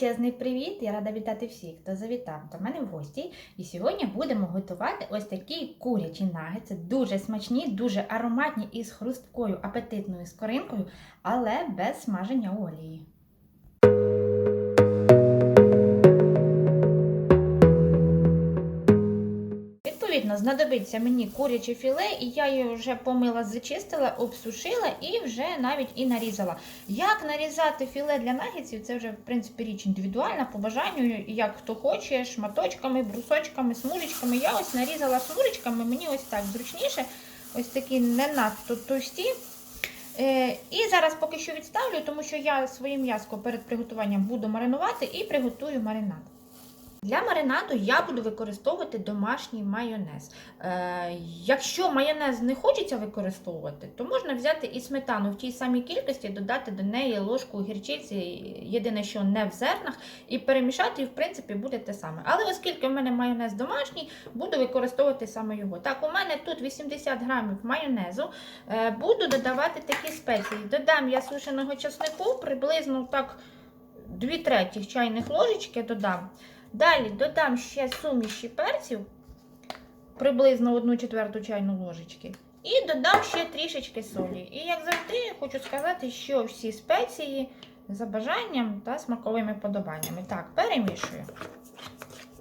Величезний привіт! Я рада вітати всіх, хто завітав до мене в гості. І сьогодні будемо готувати ось такі курячі нагетси. Дуже смачні, дуже ароматні і з хрусткою апетитною скоринкою, але без смаження олії. Знадобиться мені куряче філе, і я її вже помила, зачистила, обсушила і вже навіть і нарізала. Як нарізати філе для нагетсів, це вже в принципі річ індивідуальна, по бажанню, як хто хоче, шматочками, брусочками, смужечками. Я ось нарізала смужечками, мені ось так зручніше, ось такі не надто товсті. Е, І зараз поки що відставлю, тому що я своє м'яско перед приготуванням буду маринувати і приготую маринад. Для маринаду я буду використовувати домашній майонез. Е, якщо майонез не хочеться використовувати, то можна взяти і сметану в тій самій кількості, додати до неї ложку гірчиці, єдине, що не в зернах, і перемішати, і в принципі буде те саме. Але оскільки в мене майонез домашній, буду використовувати саме його. Так, у мене тут 80 грамів майонезу. Е, буду додавати такі спеції. Додам я сушеного часнику, приблизно так 2 третіх чайних ложечки додам. Далі додам ще суміші перців, приблизно 1 четверту чайну ложечки. І додам ще трішечки солі. І як завжди, хочу сказати, що всі спеції за бажанням та смаковими подобаннями. Так, перемішую.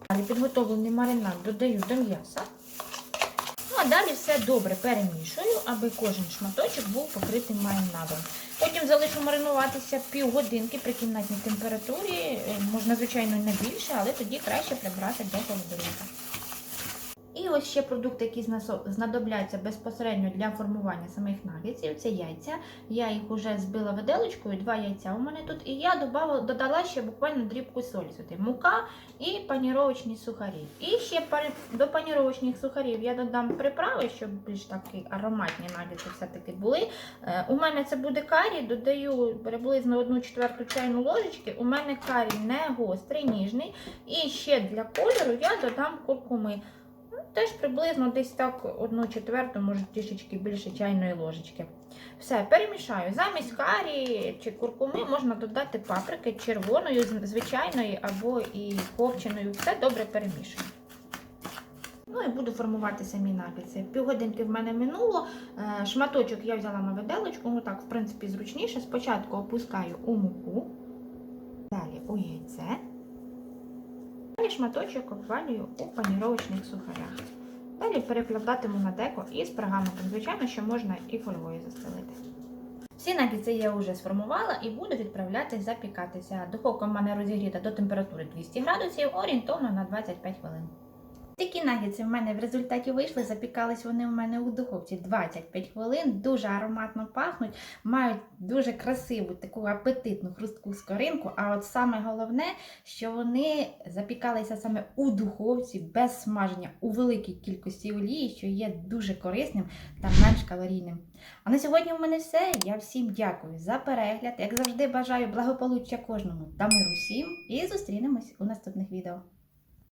Далі підготовлений маринад додаю до м'яса. Далі все добре перемішую, аби кожен шматочок був покритий маринадом. Потім залишу маринуватися півгодинки при кімнатній температурі. Е, Можна, звичайно, не більше, але тоді краще прибрати до холодильника. І ось ще продукти, які знадобляться безпосередньо для формування самих нагетсів, це яйця. Я їх вже збила виделочкою, два яйця у мене тут. І я додала, додала ще буквально дрібку солі сюди. Мука і паніровочні сухарі. І ще до паніровочних сухарів я додам приправи, щоб більш такі ароматні нагетси все-таки були. Е, У мене це буде карі, додаю приблизно 1 четверту чайну ложечки. У мене карі не гострий, ніжний. І ще для кольору я додам куркуми. Теж приблизно десь так 1 четверту, може трішечки більше чайної ложечки. Все, перемішаю. Замість карі чи куркуми можна додати паприки червоної, з- звичайної або і копченою. Все добре перемішую. Ну і буду формувати самі нагетси. Півгодинки в мене минуло. Е, Шматочок я взяла на виделочку, ну так, в принципі, зручніше. Спочатку опускаю у муку, далі у яйце. Далі шматочок обвалюю у паніровочних сухарях. Далі перекладатиму на деко із пергаментом. Звичайно, що можна і фольгою застелити. Всі нагетси я вже сформувала і буду відправляти запікатися. Духовка в мене розігріта до температури 200 градусів, орієнтовно на 25 хвилин. Такі нагетси в мене в результаті вийшли, запікались вони в мене у духовці 25 хвилин, дуже ароматно пахнуть, мають дуже красиву таку апетитну хрустку скоринку. А от саме головне, що вони запікалися саме у духовці без смаження у великій кількості олії, що є дуже корисним та менш калорійним. А на сьогодні в мене все. Я всім дякую за перегляд. Як завжди, бажаю благополуччя кожному та миру всім. І зустрінемось у наступних відео.